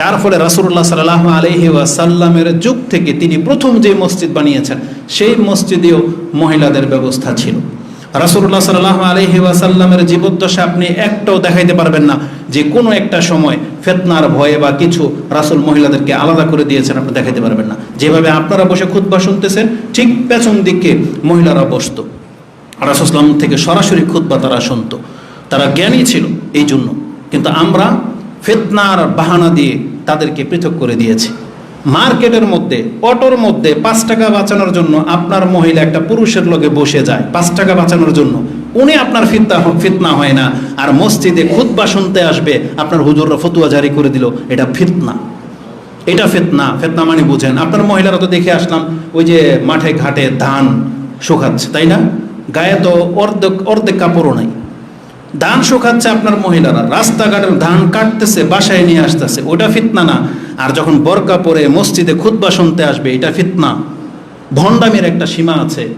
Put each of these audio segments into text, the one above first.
তার ফলে রাসুল্লাহ সাল্লাহ আলহি ওয়াসাল্লামের যুগ থেকে তিনি প্রথম যে মসজিদ বানিয়েছেন, সেই মসজিদেও মহিলাদের ব্যবস্থা ছিল। রাসুল্লাহ সাল্লাহ আলহি ওয়াসাল্লামের জীবদ্দশা আপনি একটাও দেখাইতে পারবেন না যে কোনো একটা সময় ফেতনার ভয়ে বা কিছু রাসুল মহিলাদেরকে আলাদা করে দিয়েছেন আপনি দেখাইতে পারবেন না। যেভাবে আপনারা বসে খুতবা শুনতেছেন, ঠিক পেছন দিকে মহিলারা বসতো। রাসুসলাম থেকে সরাসরি খুতবা তারা শুনতো। তারা জ্ঞানী ছিল এই জন্য। কিন্তু আমরা ফেতনার বাহানা দিয়ে তাদেরকে পৃথক করে দিয়েছে। মার্কেটের মধ্যে, অটোর মধ্যে পাঁচ টাকা বাঁচানোর জন্য আপনার মহিলা একটা পুরুষের লগে বসে যায় পাঁচ টাকা বাঁচানোর জন্য। উনি আপনার ফিতনা ফিতনা হয় না। আর মসজিদে খুতবা শুনতে আসবে, আপনার হুজুররা ফতুয়া জারি করে দিল, এটা ফিতনা। এটা ফেতনা। ফেতনা মানে বুঝেন। আপনার মহিলারা তো দেখে আসলাম, ওই যে মাঠে ঘাটে ধান শুকাচ্ছে, তাই না? গায়ে তো অর্ধেক অর্ধেক কাপড়ও নাই। ধান শুকাচ্ছে আপনার মহিলারা রাস্তাঘাটের ধান কাটতেছে, বাসায় নিয়ে আসতেছে, ওটা ফিতনা না। আর যখন বরকা পরে মসজিদে খুতবা শুনতে আসবে, এটা ফিতনা। ভণ্ডামির একটা সীমা আছে।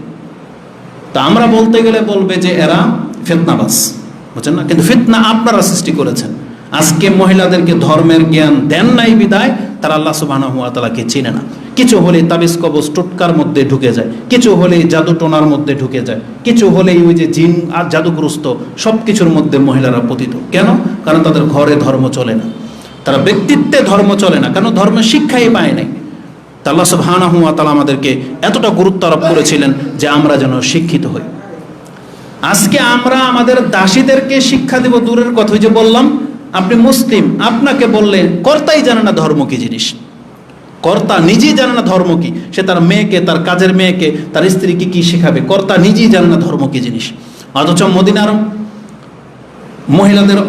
তা আমরা বলতে গেলে বলবে যে এরা ফিতনাবাস বুঝছেন না? কিন্তু ফিতনা আপনারা সৃষ্টি করেছেন। আজকে মহিলাদেরকে ধর্মের জ্ঞান দেন নাই বিদায়, তারা আল্লাহ সুবাহ তালাকে চিনে না। কিছু হলে তাবিজ কবজ টোটকার মধ্যে ঢুকে যায়, কিছু হলে জাদু টোনার মধ্যে ঢুকে যায়, কিছু হলেই ওই যে জিন আর জাদুগ্রস্ত সব কিছুর মধ্যে মহিলারা পতিত। কেন? কারণ তাদের ঘরে ধর্ম চলে না। তারা ব্যক্তিত্বে ধর্ম চলে না, কেন ধর্ম শিক্ষাই পায় নাই? তা আল্লাহ সুবহানাহু ওয়া তাআলা আমাদেরকে এতটা গুরুত্ব আরোপ করেছিলেন যে আমরা যেন শিক্ষিত হই। আজকে আমরা আমাদের দাসীদেরকে শিক্ষা দেব দূরের কথা যে বললাম, আপনি মুসলিম, আপনাকে বললে কর্তাই জানে না ধর্ম কি জিনিস। কর্তা নিজেই জানে না ধর্ম কি। সে তার মেয়েকে, তার কাজের মেয়েকে, তার স্ত্রীকে কি শেখাবে? কর্তা নিজেই জানে না ধর্ম কি জিনিস। অথচ মদিনার মহিলাদের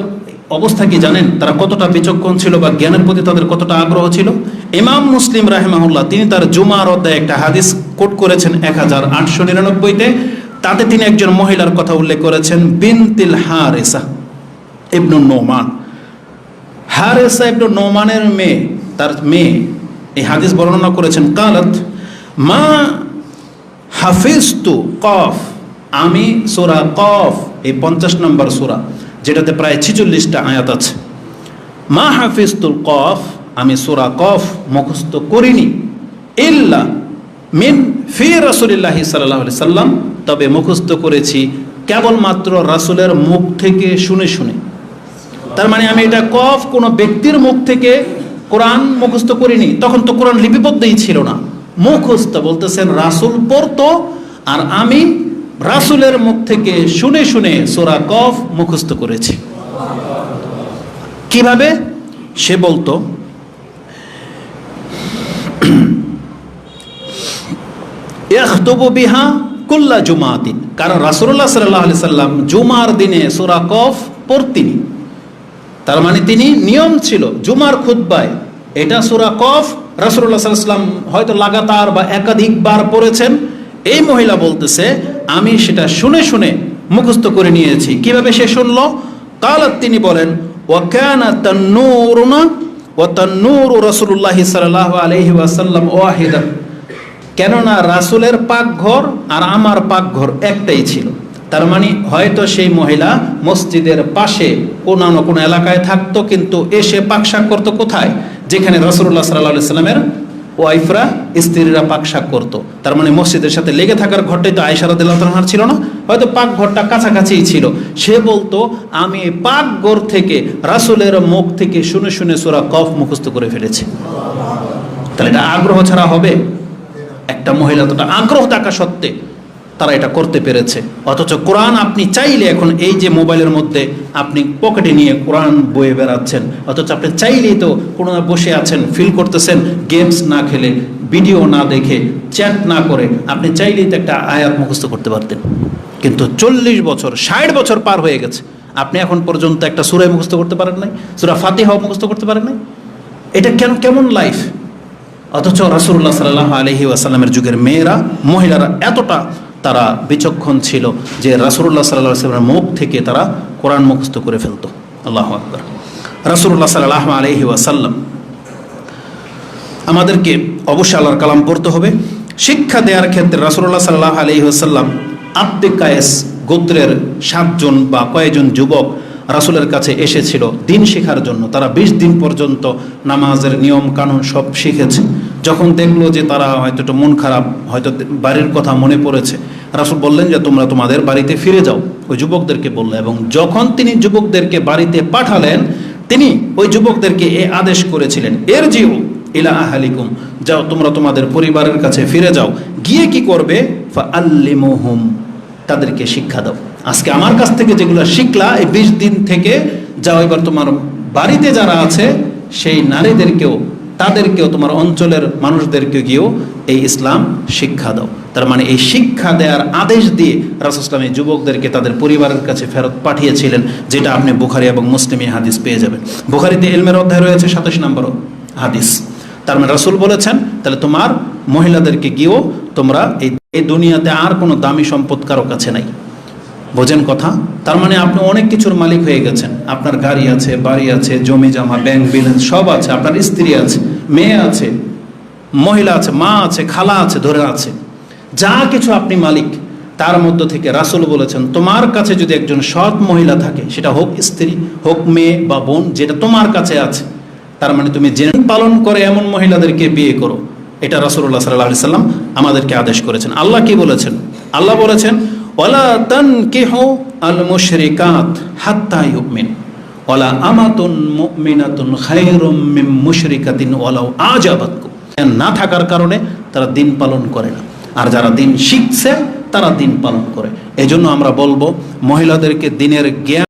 অবস্থা কি জানেন? তারা কতটা বিচক্ষণ ছিল বা জ্ঞানের প্রতি তাদের কতটা আগ্রহ ছিল? ইমাম মুসলিম রাহেমাহুল্লাহ, তিনি তার জুমার অধ্যায়ে একটা হাদিস কোট করেছেন এক হাজার আটশো নিরানব্বইতে। তাতে তিনি একজন মহিলার কথা উল্লেখ করেছেন, বিনতিল হারেসা ইবনু নোমান। হারেসা ইবনু নোমানের মেয়ে, তার মেয়ে এই হাদিস বর্ণনা করেছেন, কালত, মা হাফিজ তু কফ, আমি সোরা কফ, এই পঞ্চাশ নম্বর সোরা, যেটাতে প্রায় ছিচল্লিশটা আয়াত আছে। মা হাফিজ তুল কফ, আমি সোরা কফ মুখস্থ করিনি, ইল্লা মিন ফি রাসুলিল্লাহি সাল্লাহ সাল্লাম, তবে মুখস্থ করেছি কেবলমাত্র রাসুলের মুখ থেকে শুনে শুনে। তার মানে আমি এটা কফ কোনো ব্যক্তির মুখ থেকে কোরআন মুখস্থ করিনি, তখন তো কোরআন লিপিবদ্ধই ছিল না। মুখস্থ বলতেছেন, রাসুল পড়তো, আর আমি রাসুলের মুখ থেকে শুনে শুনে সোরা কফ মুখস্থ করেছি। কীভাবে? সে বলতো বিহা কুল্লা জুমাতিন। কারণ রাসুল্লাহ সাল্লাহ সাল্লাম জুমার দিনে সোরা কফ পড়তিনি। তার মানে তিনি নিয়ম ছিল, জুমার খুদ্বায় এটা সুরা কফ রাসুল্লাহ সাল্লাম হয়তো লাগাতার বা একাধিকবার পড়েছেন। এই মহিলা বলতেছে, আমি সেটা শুনে শুনে মুখস্থ করে নিয়েছি। কীভাবে সে শুনল? কালত তিনি বলেন ওয়াকানা তান্নুরুনা ওয়া তান্নুরু রাসূলুল্লাহি সাল্লাল্লাহু আলাইহি ওয়াসাল্লাম ওয়াহিদা। কেননা রাসূলের পাকঘর আর আমার পাকঘর একটাই ছিল। তার মানে হয়তো সেই মহিলা মসজিদের পাশে কোনো কোনো এলাকায় থাকতো, কিন্তু এসে পাকশাক করতো কোথায়? যেখানে রসুল্লাহ সাল্লাহ সাল্লামের ওয়াইফরা, স্ত্রীরা পাকশাক করতো। তার মানে মসজিদের সাথে লেগে থাকার ঘরটাই তো আয়সারদার ছিল না? হয়তো পাক ঘরটা কাছাকাছিই ছিল। সে বলতো, আমি পাক ঘর থেকে রাসুলের মুখ থেকে শুনে শুনে সোরা কফ মুখস্থ করে ফেলেছি। তাহলে এটা আগ্রহ ছাড়া হবে? একটা মহিলা তোটা আগ্রহ থাকা সত্ত্বে তারা এটা করতে পেরেছে। অথচ কোরআন আপনি চাইলে এখন এই যে মোবাইলের মধ্যে আপনি পকেটে নিয়ে কোরআন বয়ে বেড়াচ্ছেন, অথচ আপনি চাইলেই তো কোনো বসে আছেন ফিল করতেছেন গেমস না খেলে ভিডিও না দেখে চ্যাট না করে, আপনি চাইলেই তো একটা আয়াত মুখস্থ করতে পারতেন। কিন্তু চল্লিশ বছর, ষাট বছর পার হয়ে গেছে। আপনি এখন পর্যন্ত একটা সুরায় মুখস্থ করতে পারেন নাই, সুরা ফাতিহাও মুখস্থ করতে পারেন নাই। এটা কেন, কেমন লাইফ অথচ রাসুল্লাহ সাল্লাহ আলহি আসাল্লামের যুগের মেয়েরা, মহিলারা এতটা তারা বিচক্ষণ ছিল যে রাসুল্লাহ সাল্লাহ সাল্লামের মুখ থেকে তারা কোরআন মুখস্থ করে ফেলতো। আল্লাহ আকবর। রাসুল্লাহ সাল্লাহ আলহি ওয়াসাল্লাম আমাদেরকে অবশ্যই আল্লাহর কালাম পড়তে হবে। শিক্ষা দেওয়ার ক্ষেত্রে রাসুল্লাহ সাল্লাহ আলহি আসাল্লাম আব্দে কায়েস গোত্রের সাতজন বা কয়েকজন যুবক রাসূলের কাছে এসেছিল দিন শেখার জন্য। তারা বিশ দিন পর্যন্ত নামাজের নিয়ম কানুন সব শিখেছে। যখন দেখল যে তারা হয়তো একটু মন খারাপ, হয়তো বাড়ির কথা মনে পড়েছে রাসূল বললেন যে, তোমরা তোমাদের বাড়িতে ফিরে যাও। ওই যুবকদেরকে বলল, এবং যখন তিনি যুবকদেরকে বাড়িতে পাঠালেন, তিনি ওই যুবকদেরকে এ আদেশ করেছিলেন এর জিও ইলা আহালিকুম, যাও তোমরা তোমাদের পরিবারের কাছে ফিরে যাও। গিয়ে কি করবে? আল্লিমুহুম তাদেরকে শিক্ষা দাও। আজকে আমার কাছ থেকে যেগুলো শিখলা, এই বিশ দিন থেকে, যাও এবার তোমার বাড়িতে যারা আছে, সেই নারীদেরকেও, তাদেরকেও, তোমার অঞ্চলের মানুষদেরকে গিয়েও এই ইসলাম শিক্ষা দাও। তার মানে এই শিক্ষা দেওয়ার আদেশ দিয়ে রাসুসলাম যুবকদেরকে তাদের পরিবারের কাছে ফেরত পাঠিয়েছিলেন, যেটা আপনি বুখারি এবং মুসলিমী হাদিস পেয়ে যাবেন। বুখারিতে এলমের অধ্যায় রয়েছে সাতাশ নম্বর হাদিস। তার মানে রাসুল বলেছেন, তাহলে তোমার মহিলাদেরকে গিয়েও তোমরা এই দুনিয়াতে আর কোনো দামি সম্পদ কারও কাছে নাই। বোঝেন কথা? তার মানে আপনি অনেক কিছুর মালিক হয়ে গেছেন। আপনার গাড়ি আছে, বাড়ি আছে, জমি জমা ব্যাংক ব্যালেন্স সব আছে, আপনার স্ত্রী আছে, মেয়ে আছে, মহিলা আছে, মা আছে, খালা আছে, ধরে আছে। যা কিছু আপনি মালিক, তার মধ্য থেকে রাসুল বলেছেন, তোমার কাছে যদি একজন সৎ মহিলা থাকে, সেটা হোক স্ত্রী, হোক মেয়ে বা বোন, যেটা তোমার কাছে আছে, তার মানে তুমি জেনে পালন করে এমন মহিলাদেরকে বিয়ে করো। এটা রাসুল্লাহ সাল্লাহ সাল্লাম আমাদেরকে আদেশ করেছেন। আল্লাহ কি বলেছেন? আল্লাহ বলেছেন, ওয়ালা তান কেহ আল মুশরিকাত হাত্তা ইউমিন। ওয়ালা আমাতুন মুমিনাতুন খায়রুম মিন মুশরিকাতিন ওয়ালাউ আজাবাতকুম। না থাকার কারণে তারা দিন পালন করে না। আর যারা দিন শিখছে তারা দিন পালন করে। এজন্য আমরা বলব মহিলাদেরকে দিনের জ্ঞান